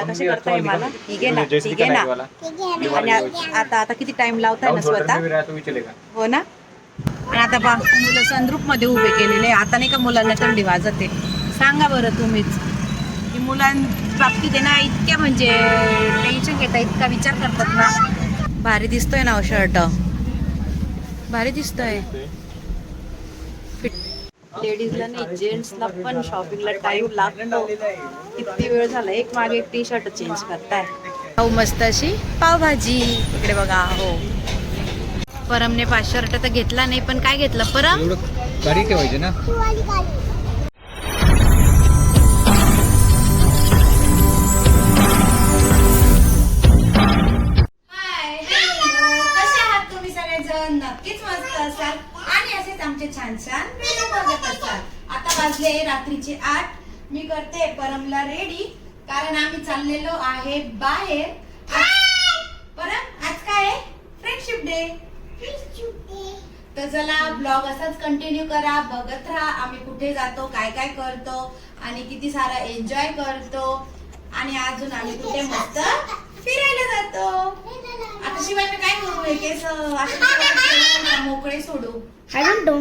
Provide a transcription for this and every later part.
मला कसे करताय मला? ठीक आहे ना ठीक आहे ना. आणि आता आता किती टाइम लावताय ना स्वतः? हो ना? आणि आता पा मुलं संद्रूपमध्ये उभे केलेले. आता नाही का मुलांना थंडी वाजते. सांगा बरं तुम्हीच. की मुलां बाबतीत आहे ना इतक्या म्हणजे टेन्शन घेता इतका विचार करतात ना. भारी दिसतोय ना शर्ट भारी दिसतोय. लेडीजला नाही जेंट्सला पण शॉपिंगला टाइम लागतो. किती वेळ झाला? एक मागे एक टी शर्ट चेंज करताय. पाव मस्त अशी. पावभाजी. इकडे बघा हो. परमने पाच शर्ट तर घेतला नाही पण काय घेतलं? परम? गाडी ठेवायची ना? हाय हॅलो कसे आहात तुम्ही सगळेजण? नक्कीच मस्त असाल. आणि असेच आमचे छान छान व्हिडिओ बघत असाल आता वाजले रात्रीचे आठ. मी करते परमला रेडी कारण आम्ही चाललेलो आहे बाहेर. परम आज काय फ्रेंडशिप डे तर चला ब्लॉग असाच कंटिन्यू करा बघत राहा आम्ही कुठे जातो काय काय करतो आणि किती सारा एन्जॉय करतो आणि अजून आम्ही कुठे मस्त फिरायला जातो. आता शिवाय मी काय करू हे केस? मोकळे सोडू. Don't know.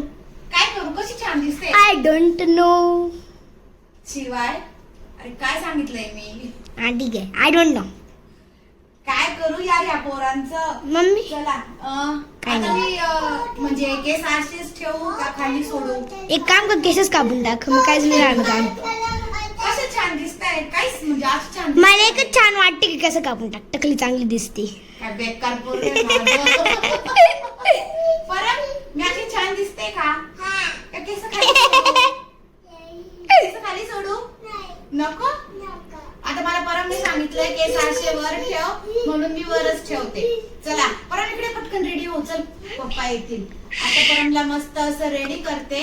काय करू? कशी छान दिसते. I don't know. शिवाय अरे काय सांगितलंय मी? हा ठीक आहे आय डोंट नो काय करू यार या पोरांचं? मम्मी? चला. अं, काय आता नाही. मी अं, म्हणजे केस असेच ठेवू का खाली सोडू? एक काम कर केसच कापून टाक. मग काहीच नाही राहणार काम. कसं छान दिसताय? काहीच म्हणजे छान मला एकच छान वाटते की कसं कापून टाक. टकली चांगली दिसते. काय बेकार पोरं आहे माझं. परत मी अशी छान दिसते का केस खाली सोडू? केस खाली सोडू नको आता मला परमने सांगितलंय केस असे वर ठेव म्हणून मी वरच ठेवते. चला परम इकडे पटकन रेडी हो चल पप्पा येतील. आता परमला मस्त असं रेडी करते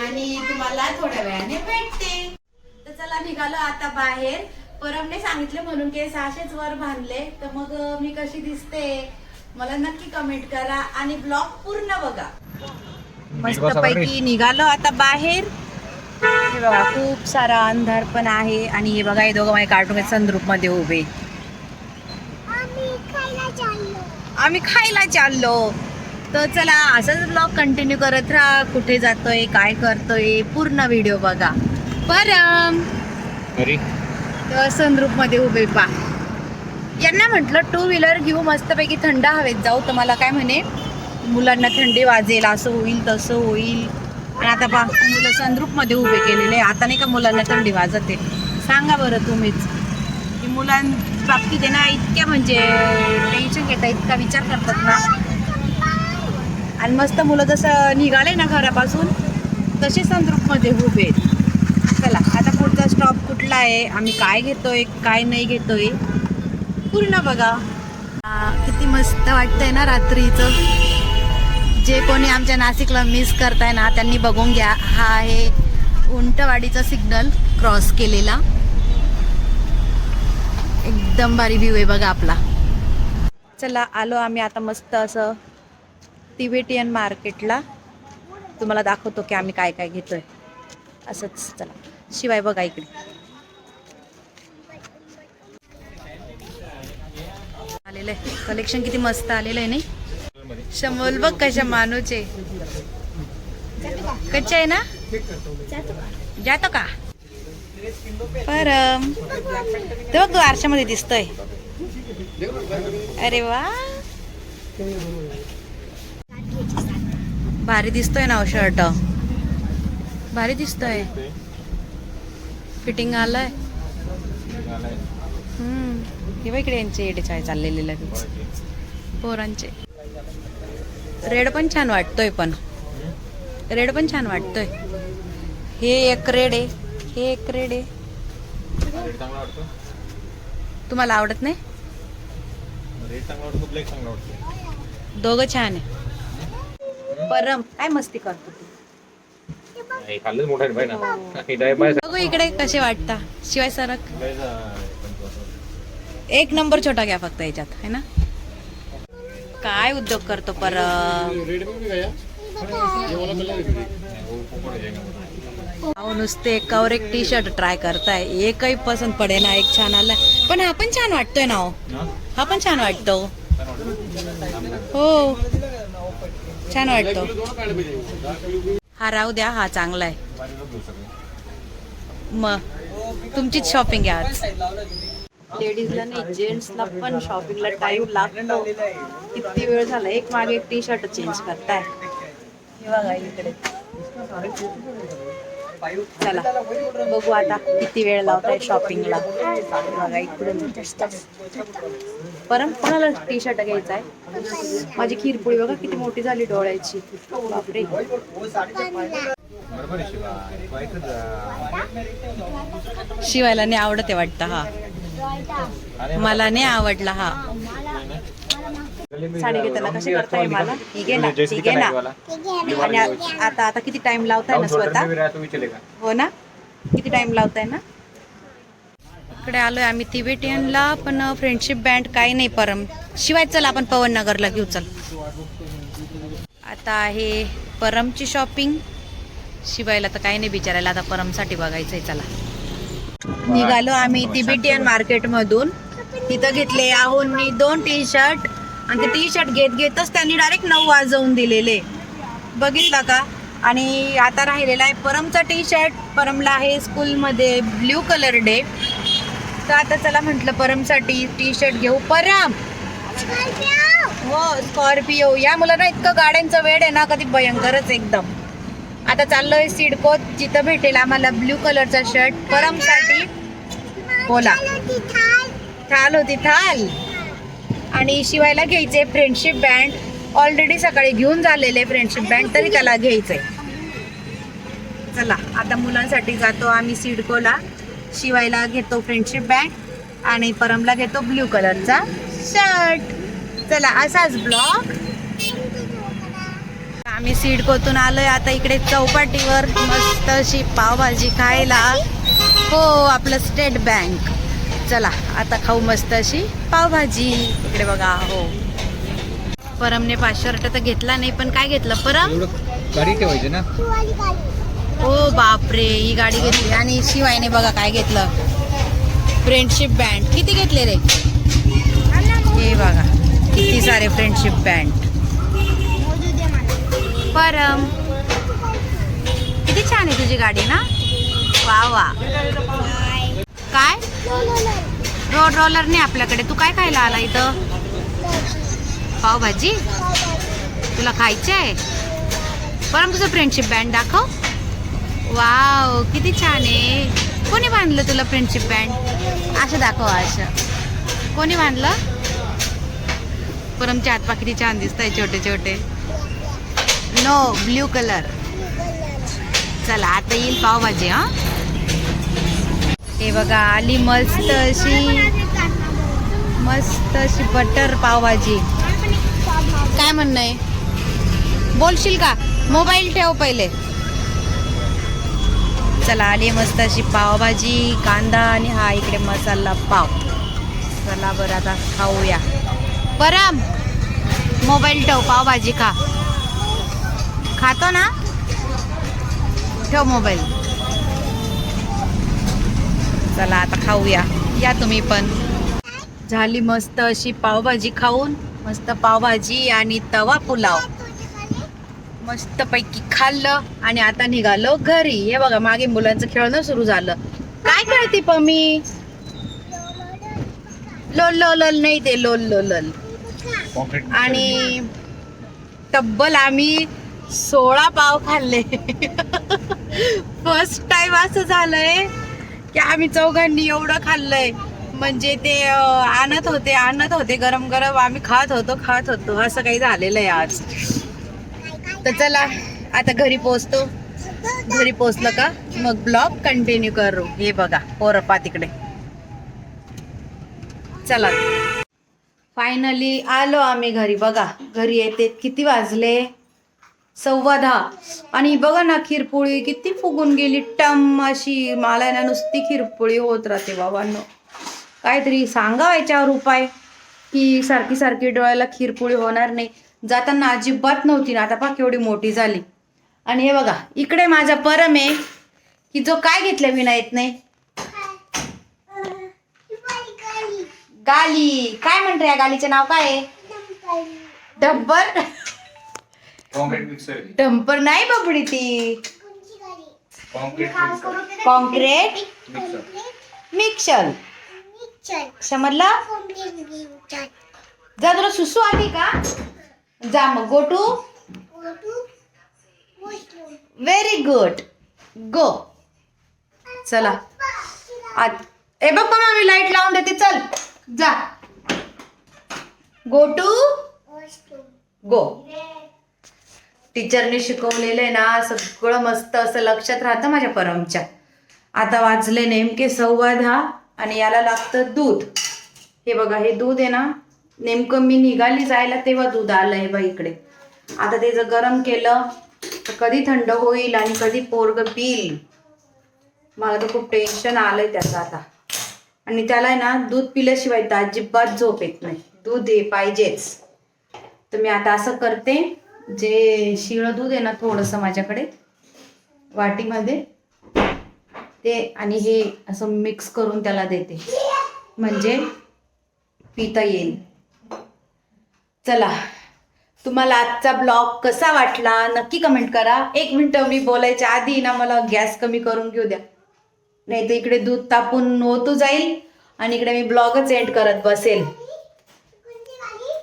आणि तुम्हाला थोड्या वेळाने भेटते. तर चला निघालो आता बाहेर. परमने सांगितलं म्हणून केस असेच वर बांधले. तर मग मी कशी दिसते? मला नक्की कमेंट करा आणि ब्लॉग पूर्ण बघा. मस्त पैकी निघालो आता बाहेर. हे बघा खूप सारा अंधार पण आहे आणि हे बघा हे दोघं माझे कार्टून संद्रूपमध्ये उभे. आम्ही खायला चाललो. तर चला असंच ब्लॉग कंटिन्यू करत राहा. कुठे जातोय काय करतोय पूर्ण व्हिडिओ बघा. परम. तर संद्रूपमध्ये उभे पा यांना म्हटलं टू व्हीलर घेऊ मस्तपैकी थंड हवेत जाऊ. तर मला काय म्हणे मुलांना थंडी वाजेल असं होईल तसं होईल. आणि आता पा मुलं सनरूपमध्ये उभे केलेले आता नाही का मुलांना थंडी वाजते. सांगा बरं तुम्हीच. की मुलां बाबतीत आहे ना इतक्या म्हणजे टेन्शन घेता इतका विचार करतात ना. आणि मस्त मुलं जसं निघाले ना घरापासून तसे सनरूपमध्ये उभे आहेत. चला आता पुढचा स्टॉप कुठला आहे? आम्ही काय घेतोय काय नाही घेतोय? पूर्ण बघा. किती मस्त वाटतंय ना रात्रीचं. जे कोणी आमच्या नाशिकला मिस करताय ना त्यांनी बघून घ्या. हा आहे उंटवाडीचा सिग्नल क्रॉस केलेला. एकदम भारी व्ह्यू आहे बघा आपला. चला आलो आम्ही आता मस्त असं तिबेटियन मार्केटला. तुम्हाला दाखवतो की आम्ही काय काय घेतोय. असंच चला. शिवाय बघा इकडे. आलेलं आहे. कलेक्शन किती मस्त आलेलं आहे नाही? शमोल बघ कशा मानूचे. कच्चा आहे ना? जातो का? परम. तो बघ आरशामध्ये दिसतोय. अरे वा. भारी दिसतोय ना शर्ट भारी दिसतोय. फिटिंग आलंय. हम्म. हे बघ इकडे यांचे एडे चाय चाललेले लगेच. पोरांचे. रेड पण छान वाटतोय पण. रेड पण छान वाटतोय. हे एक रेड आहे. हे एक रेड आहे. तुम्हाला आवडत नाही? दोघं छान आहे. परम. काय मस्ती करतो तू? बघू इकडे कसे वाटता. शिवाय सरक. एक नंबर छोटा घ्या फक्त याच्यात है ना? काय उद्योग करतो परत हो अहो नुसते एकावर एक टी शर्ट ट्राय करताय. एकही पसंत पडे ना एक छान आला पण हा पण छान वाटतोय ना हो. हा? हा पण छान वाटतो. हो. छान वाटतो. हा राहू द्या हा चांगला आहे मग तुमचीच शॉपिंग आहे आज. लेडीजला नाही जेंट्सला पण शॉपिंगला टाइम लागतो. किती वेळ झाला? एक मागे एक टी शर्ट चेंज करताय. हे बघा इकडे. चला बघू आता किती वेळ लावताय शॉपिंगला बघा इकडून परम कोणाला टी शर्ट घ्यायचा आहे माझी खीरपुळी बघा किती मोठी झाली डोळ्याची. बापरे. शिवायला नाही आवडते वाटतं हा. मला नाही आवडला हा. साडी घेताना कशी करताय मला? ही घे ना ती घे ना. आणि आता आता किती टाइम लावताय ना स्वतः? हो ना? किती टाइम लावताय ना? इकडे आलोय आम्ही तिबेटियनला पण फ्रेंडशिप बँड काही नाही परम. शिवाय चल आपण पवन नगरला घेऊ चल. आता आहे परमची शॉपिंग शिवायला तर काही नाही बिचारायला. आता परमसाठी बघायचंय चला. निघालो आम्ही तिबेटियन मार्केट तिथं घेतले. आहोंनी दोन टी शर्ट आणि ते टी शर्ट घेत घेतच त्यांनी डायरेक्ट नऊ वाजवून दिलेले. बघितला का? आणि आता राहिलेला आहे परमचा टी शर्ट परमला आहे स्कूलमध्ये ब्ल्यू कलर डे. तर आता चला म्हटलं परमसाठी टी शर्ट घेऊ. परम! हो स्कॉर्पिओ या मुलांना इतकं गाड्यांचं वेळ आहे ना कधी भयंकरच एकदम. आता चाललोय सिडको जिथं भेटेल आम्हाला ब्ल्यू कलरचा शर्ट परमसाठी बोला. थाल होती थाल. आणि शिवायला घ्यायचे फ्रेंडशिप बँड ऑलरेडी सकाळी घेऊन झालेले फ्रेंडशिप बँड तरी त्याला घ्यायचंय. चला आता मुलांसाठी जातो आम्ही सिडकोला. शिवायला घेतो फ्रेंडशिप बँड आणि परमला घेतो ब्ल्यू कलरचा शर्ट चला असाच ब्लॉग आम्ही सिडकोतून आलोय आता इकडे चौपाटीवर. मस्त अशी पावभाजी खायला. हो आपलं स्टेट बँक चला आता खाऊ मस्त अशी पावभाजी. इकडे बघा हो. परमने पाच शर्ट तर घेतला नाही पण काय घेतलं? परम? गाडी ठेवायची ना? ओ बापरे ही गाडी घेतली. आणि शिवायने बघा काय घेतलं. फ्रेंडशिप बँड किती घेतले रे? हे बघा किती सारे फ्रेंडशिप बँड परम किती छान आहे तुझी गाडी ना? वा वा. काय? रोड रोलर नाही आपल्याकडे. तू काय खायला आला इथं? पावभाजी? तुला खायची आहे? परम तुझं फ्रेंडशिप बँड दाखव. वाव किती छान आहे. कोणी बांधलं तुला फ्रेंडशिप बँड असं दाखव असं कोणी बांधलं? परमच्या हातपा किती छान दिसत आहे छोटे छोटे. नो ब्ल्यू कलर चला आता येईल पावभाजी हां? हे बघा आली मस्त अशी मस्त अशी बटर पावभाजी. काय म्हणणं आहे? बोलशील का? मोबाईल ठेव पहिले. चला आली मस्त अशी पावभाजी कांदा आणि हा इकडे मसाला पाव. चला बरं आता खाऊया. परम मोबाईल ठेव पावभाजी खा. खातो ना? ठेव मोबाईल. चला आता खाऊया. या तुम्ही पण. झाली मस्त अशी पावभाजी खाऊन मस्त पावभाजी आणि तवा पुलाव. मस्त पैकी खाल्लं आणि आता निघालो घरी. हे बघा मागे मुलांचं खेळणं सुरू झालं. काय खेळते पमी लोल लोल नाही ते लोल लोल आणि तब्बल आम्ही सोळा पाव खाल्ले. फर्स्ट टाइम असं झालंय. की आम्ही चौघांनी एवढं खाल्लंय. म्हणजे ते आणत होते आणत होते गरम गरम आम्ही खात होतो खात होतो. असं काही झालेलं आहे आज. तर चला आता घरी पोचतो घरी पोचलं का? मग ब्लॉग कंटिन्यू करू. हे बघा पोरपा तिकडे. चला. फायनली आलो आम्ही घरी. बघा घरी येते किती वाजले? सव्वा दहा आणि बघा ना खीरपोळी किती फुगून गेली. टम अशी मला ना नुसती खीरपोळी होत राहते बाबांनो. काहीतरी सांगा याच्यावर उपाय की सारखी सारखी डोळ्याला खीरपोळी होणार नाही. जाताना अजिबात नव्हती ना आता पहा केवढी मोठी झाली. आणि हे बघा इकडे माझा परम आहे की जो काय घेतला विना येत नाही गाली. काय म्हणते या गालीचे नाव काय आहे? डब्बर कॉन्क्रीट मिक्सर डंपर नाही बाबडी ती concrete mixer concrete mixer mixer समजलं जा तुला सुसू आली का जा मग go to very good go चला आत ए बघ मग मी लाइट लावून देते चल जा गो टू गो टीचरने शिकवलेलं आहे ना सगळं मस्त असं लक्षात राहतं माझ्या परमच्या. आता वाजले नेमके सव्वा दहा आणि याला लागतं दूध. हे बघा हे दूध आहे ना नेमकं मी निघाली जायला तेव्हा दूध आलं आहे बा इकडे. आता ते जर गरम केलं तर कधी थंड होईल आणि कधी पोरग पिईल? मला तर खूप टेन्शन आलं आहे त्याचं आता. आणि त्याला आहे ना दूध पिल्याशिवाय तर अजिबात झोप येत नाही. दूध हे पाहिजेच. तर मी आता असं करते. जे शिळं दूध आहे ना थोडंसं माझ्याकडे वाटीमध्ये ते आणि हे असं मिक्स करून त्याला देते. म्हणजे पिता येईल. चला तुम्हाला आजचा ब्लॉग कसा वाटला नक्की कमेंट करा. एक मिनटं मी बोलायच्या आधी ना मला गॅस कमी करून घेऊ द्या. नाही तर इकडे दूध तापून होतो जाईल आणि इकडे मी ब्लॉगच एंड करत बसेल.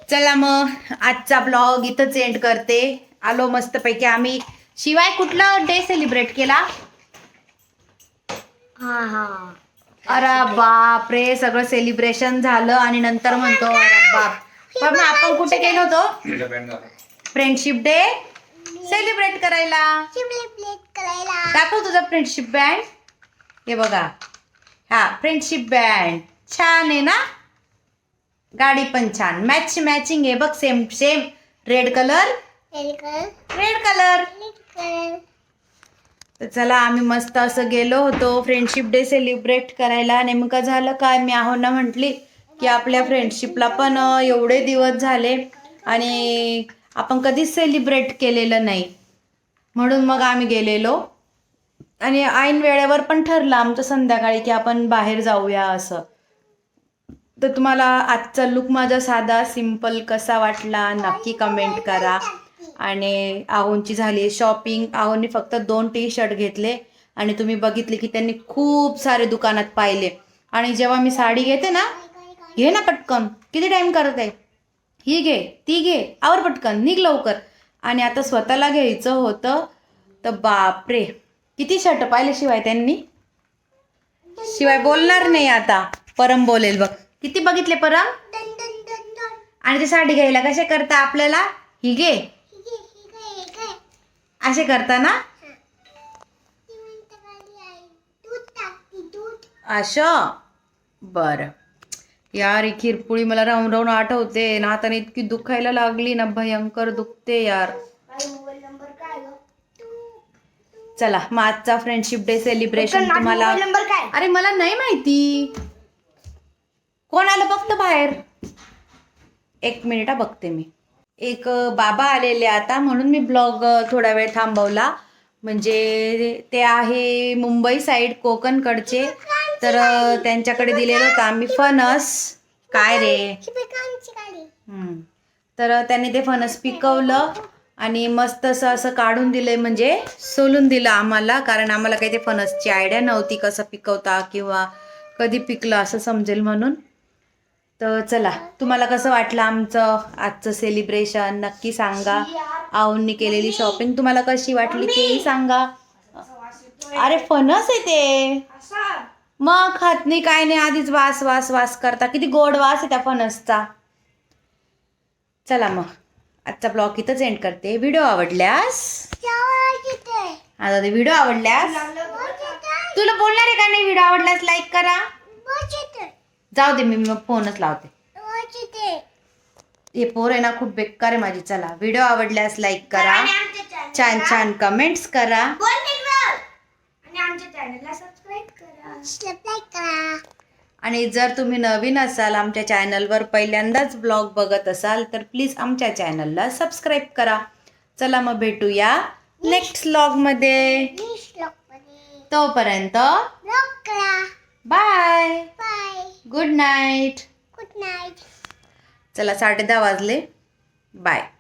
चला मग आजचा ब्लॉग इथंच एंड करते. आलो मस्तपैकी आम्ही. शिवाय कुठला डे सेलिब्रेट केला? हा हा. अरे बाप रे सगळं सेलिब्रेशन झालं आणि नंतर म्हणतो अरे बाप. पण मग आपण कुठे गेलो होतो? फ्रेंडशिप डे सेलिब्रेट करायला. दाखव तुझा फ्रेंडशिप बँड हे बघा. हा फ्रेंडशिप बँड छान आहे ना? गाडी पण छान. मॅच मॅचिंग आहे बघ same same red colour red colour तर चला आम्ही मस्त असं गेलो होतो. फ्रेंडशिप डे सेलिब्रेट करायला. नेमकं झालं काय मी आहोना म्हटली की आपल्या फ्रेंडशिपला पण एवढे दिवस झाले आणि आपण कधीच सेलिब्रेट केलेलं नाही. म्हणून मग आम्ही गेलेलो. आणि ऐन वेळेवर पण ठरलं आमचं संध्याकाळी की आपण बाहेर जाऊया असं. तर तुम्हाला आजचा लुक माझा साधा सिंपल कसा वाटला नक्की कमेंट करा. आणि आहोंची झाली शॉपिंग आहोंनी फक्त दोन टी शर्ट घेतले आणि तुम्ही बघितले की त्यांनी खूप सारे दुकानात पाहिले. आणि जेव्हा मी साडी घेते ना घे ना पटकन. किती टाईम करत? आहे ही घे ती घे आवर पटकन. निघ लवकर. आणि आता स्वतःला घ्यायचं होतं तर बापरे किती शर्ट पाहिले शिवाय त्यांनी? शिवाय बोलणार नाही आता. परम बोलेल बघ. किती बघितले परम? आणि ते साडी घ्यायला कसे करता आपल्याला? ही घे असे करता ना? असं? बरं. यार ही खिरपुळी मला राहून राहून आठवते. ना आता इतकी दुखायला लागली ना भयंकर दुखते यार. चला मग आजचा फ्रेंडशिप डे सेलिब्रेशन तुम्हाला अरे मला नाही माहिती. कोण आलं बघतं बाहेर? एक मिनिटा बघते मी. एक बाबा आलेले आता म्हणून मी ब्लॉग थोडा वेळ थांबवला. म्हणजे ते आहे मुंबई साईड कोकणकडचे. तर त्यांच्याकडे दिलेलं होतं आम्ही फणस. काय रे? तर त्यांनी ते फणस पिकवलं आणि मस्त असं असं काढून दिलंय म्हणजे सोलून दिलं आम्हाला. कारण आम्हाला काही ते फणसची आयडिया नव्हती कसं पिकवता किंवा कधी पिकलं असं समजेल म्हणून. तर चला तुम्हाला कसं वाटलं आमचं आजचं सेलिब्रेशन नक्की सांगा. आऊंनी केलेली शॉपिंग तुम्हाला कशी वाटली तेही सांगा. अरे फणस आहे ते. मग खात नाही काय नाही आधीच वास वास वास करता. किती गोड वास आहे त्या फणसचा. चला मग आजचा ब्लॉग इथंच एंड करते. व्हिडिओ आवडल्यास? आता ते व्हिडिओ आवडल्यास? तुला बोलणार आहे का नाही? व्हिडिओ आवडल्यास लाईक करा. जाऊ दे मी मग फोनच लावते. हे पोर आहे ना खूप बेकार आहे माझी. चला व्हिडिओ आवडल्यास लाईक करा. छान छान कमेंट्स करा. आणि आमच्या चॅनलला सबस्क्राईब करा. आणि जर तुम्ही नवीन असाल आमच्या चॅनलवर पहिल्यांदाच ब्लॉग बघत असाल तर प्लीज आमच्या चॅनलला सबस्क्राईब करा. चला मग भेटूया नेक्स्ट ब्लॉगमध्ये तोपर्यंत bye. Bye. Good night good night चला साडे दहा वाजले. बाय.